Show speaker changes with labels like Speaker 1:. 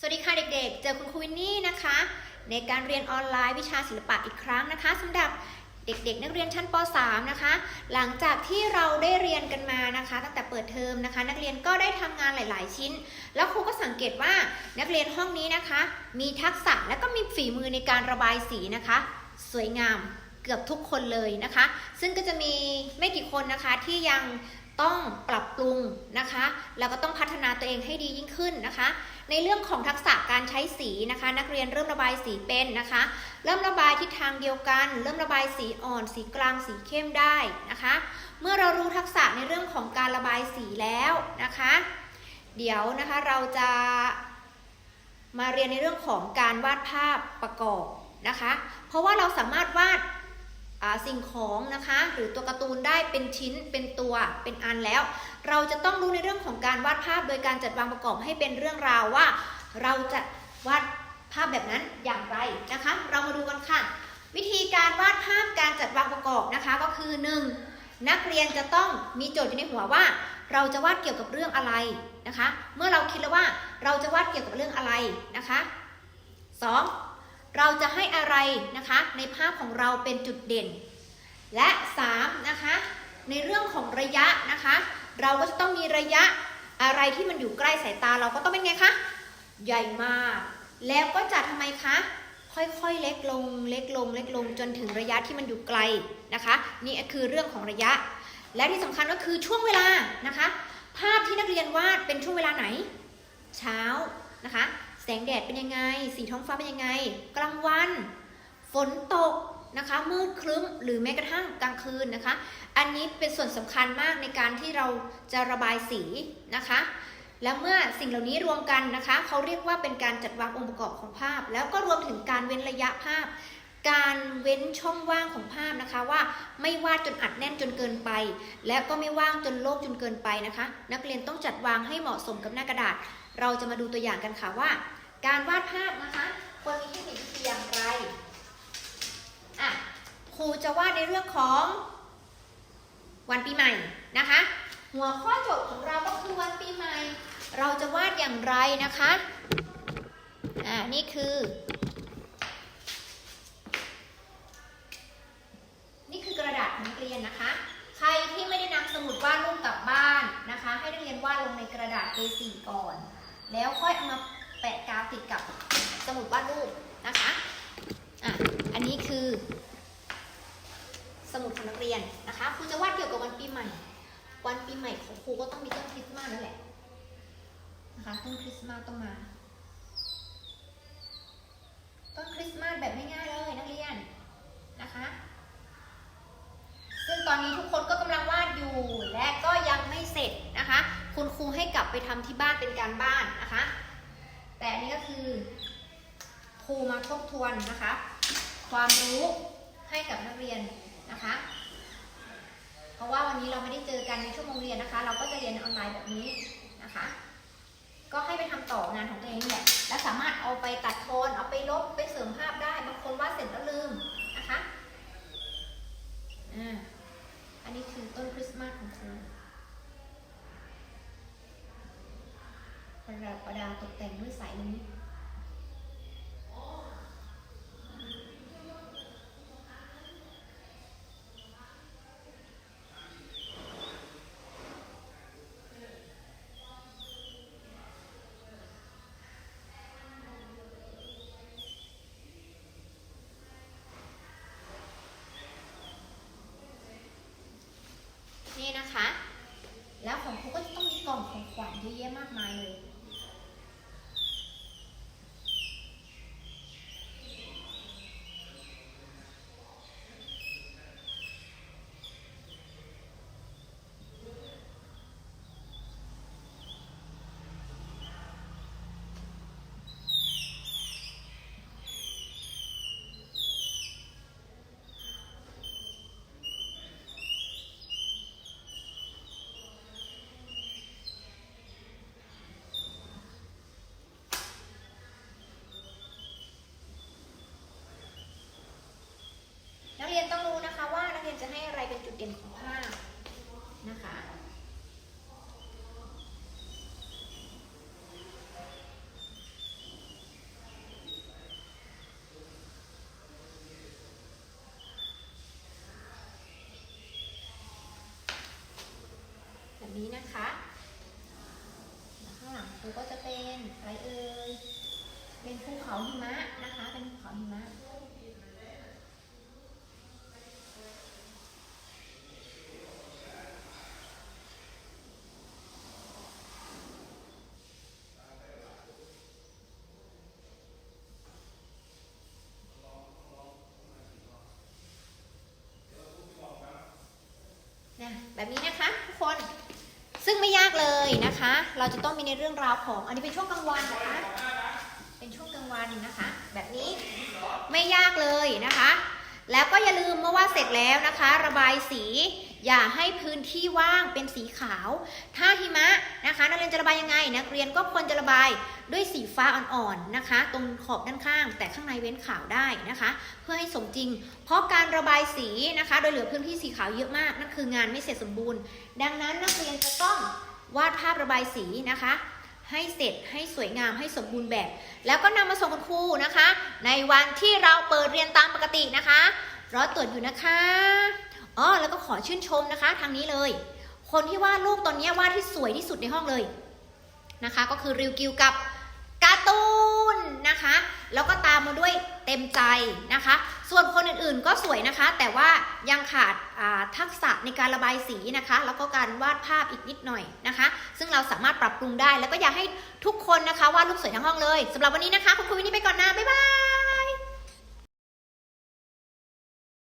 Speaker 1: สวัสดีค่ะเด็กๆ เจอคุณครูวินนี่นะคะ ในการเรียนออนไลน์วิชาศิลปะอีกครั้งนะคะสำหรับเด็กๆ นักเรียนชั้นป .3 นะคะ หลังจากที่เราได้เรียนกันมานะคะ ตั้งแต่เปิดเทอมนะคะ นักเรียนก็ได้ทำงานหลาย ๆ ชิ้น แล้วครูก็สังเกตว่านักเรียนห้องนี้นะคะ มีทักษะและก็มีฝีมือในการระบายสีนะคะ สวยงามเกือบทุกคนเลยนะคะ ซึ่งก็จะมีไม่กี่คนนะคะที่ยัง ต้องปรับปรุงนะคะ แล้วก็ต้องพัฒนาตัวเองให้ดียิ่งขึ้นนะคะ ในเรื่องของทักษะการใช้สีนะคะ นักเรียนเริ่มระบายสีเป็นนะคะ เริ่มระบายทิศทางเดียวกัน เริ่มระบายสีอ่อน สีกลาง สีเข้มได้นะคะ เมื่อเรารู้ทักษะในเรื่องของการระบายสีแล้วนะคะ เดี๋ยวนะคะเราจะมาเรียนในเรื่องของการวาดภาพประกอบนะคะ เพราะว่าเราสามารถวาด สิ่งของนะคะ หรือตัวการ์ตูนได้เป็นชิ้นเป็นตัวเป็นอันแล้ว เราจะต้องรู้ในเรื่องของการวาดภาพโดยการจัดวางประกอบให้เป็นเรื่องราวว่า เราจะวาดภาพแบบนั้นอย่างไรนะคะ เรามาดูกันค่ะ วิธีการวาดภาพการจัดวางประกอบนะคะก็คือ 1. นักเรียนจะต้องมีโจทย์อยู่ในหัวว่า เราจะวาดเกี่ยวกับเรื่องอะไรนะคะ เมื่อเราคิดแล้วว่าเราจะวาดเกี่ยวกับเรื่องอะไรนะคะ 2. เราจะให้อะไรนะคะในภาพของเราเป็นจุดเด่น และ3นะคะในเรื่องของระยะนะคะ เราก็จะต้องมีระยะอะไรที่มันอยู่ใกล้สายตาเราก็ต้องเป็นไงคะใหญ่มาก แล้วก็จะทำไมคะค่อยๆเล็กลงเล็กลงเล็กลงจนถึงระยะที่มันอยู่ไกลนะคะ นี่คือเรื่องของระยะ และที่สำคัญก็คือช่วงเวลานะคะ ภาพที่นักเรียนวาดเป็นช่วงเวลาไหน เช้านะคะ แสงแดดเป็นยังไง สีท้องฟ้าเป็นยังไง กลางวัน ฝนตกนะคะมืดครึ้มหรือแม้กระทั่งกลางคืนนะคะ อันนี้เป็นส่วนสำคัญมากในการที่เราจะระบายสีนะคะ แล้วเมื่อสิ่งเหล่านี้รวมกันนะคะเขาเรียกว่าเป็นการจัดวางองค์ประกอบของภาพ แล้วก็รวมถึงการเว้นระยะภาพ การเว้นช่องว่างของภาพนะคะว่าไม่วาดจนอัดแน่นจนเกินไป และก็ไม่ว่างจนโล่งจนเกินไปนะคะ นักเรียนต้องจัดวางให้เหมาะสมกับหน้ากระดาษ เราจะมาดูตัวอย่างกันค่ะว่า การวาดภาพนะคะควรมีเทคนิควิธีอย่างไรอะครูจะวาดในเรื่องของวันปีใหม่นะคะ หัวข้อโจทย์ของเราก็คือวันปีใหม่ เราจะวาดอย่างไรนะคะอ่านี่คือ นี่คือกระดาษของนักเรียนนะคะ ใครที่ไม่ได้นำสมุดวาดรูปกลับบ้านนะคะ ให้นักเรียนวาดลงในกระดาษ A4 ก่อน แล้วค่อยเอามา ปะกาวติดกับสมุดวาดรูปนะคะอะอันนี้คือ สมุดของนักเรียนนะคะครูจะวาดเกี่ยวกับวันปีใหม่ วันปีใหม่ของครูก็ต้องมีต้นคริสต์มาสนั่นแหละนะคะต้นคริสต์มาสต้องมาต้นคริสต์มาสแบบง่ายๆเลยนักเรียนนะคะ ซึ่งตอนนี้ทุกคนก็กำลังวาดอยู่และก็ยังไม่เสร็จนะคะ คุณครูให้กลับไปทำที่บ้านเป็นการบ้านนะคะ แต่อันนี้ก็คือครูมาทบทวนนะคะ ความรู้ให้กับนักเรียนนะคะ เพราะว่าวันนี้เราไม่ได้เจอกันในชั่วโมงเรียนนะคะ เราก็จะเรียนออนไลน์แบบนี้นะคะ ก็ให้ไปทำต่องานของตัวเองนี่แหละและสามารถเอาไปตัดโทน เอาไปลบไปเสริมภาพได้บางคนวาดเสร็จแล้วลืมนะคะอ่า อันนี้คือต้นคริสต์มาสของครูประดับประดา ตกแต่งด้วยสายนี้น นี้นะคะข้างหลังครูก็จะเป็นอะไรเอ่ยเป็นภูเขาหิมะนะคะ เป็นภูเขาหิมะแบบนี้นะคะทุกคน ซึ่งไม่ยาก เลยนะคะเราจะต้องมีในเรื่องราวของ อันนี้เป็นช่วงกลางวันนะคะ เป็นช่วงกลางวันนะคะ แบบนี้ไม่ยากเลยนะคะ แล้วก็อย่าลืมเมื่อว่าเสร็จแล้วนะคะ ระบายสีอย่าให้พื้นที่ว่างเป็นสีขาว ถ้าหิมะนะคะ นักเรียนจะระบายยังไง นักเรียนก็ควรจะระบายด้วยสีฟ้าอ่อนๆนะคะ ตรงขอบด้านข้าง แต่ข้างในเว้นขาวได้นะคะ เพื่อให้สมจริง เพราะการระบายสีนะคะ โดยเหลือพื้นที่สีขาวเยอะมากนั่นคืองานไม่เสร็จสมบูรณ์ ดังนั้นนักเรียนจะต้อง วาดภาพระบายสีนะคะ ให้เสร็จให้สวยงามให้สมบูรณ์แบบ แล้วก็นำมาส่งคุณครูนะคะ ในวันที่เราเปิดเรียนตามปกตินะคะรอตรวจอยู่นะคะอ๋อแล้วก็ขอชื่นชมนะคะทางนี้เลย คนที่วาดลูกตอนนี้วาดที่สวยที่สุดในห้องเลยนะคะ ก็คือริวกิวกับ ตูนนะคะ แล้วก็ตามมาด้วยเต็มใจนะคะ ส่วนคนอื่นๆก็สวยนะคะ แต่ว่ายังขาดาทักษะในการระบายสีนะคะ แล้วก็การวาดภาพอีกนิดหน่อยนะคะ ซึ่งเราสามารถปรับปรุงได้แล้วก็อยากให้ทุกคนนะคะวาดรูปสวยทั้งห้องเลยสำหรับวันนี้นะคะ คุณครูวินนี่ไปก่อนนะ บ๊ายบาย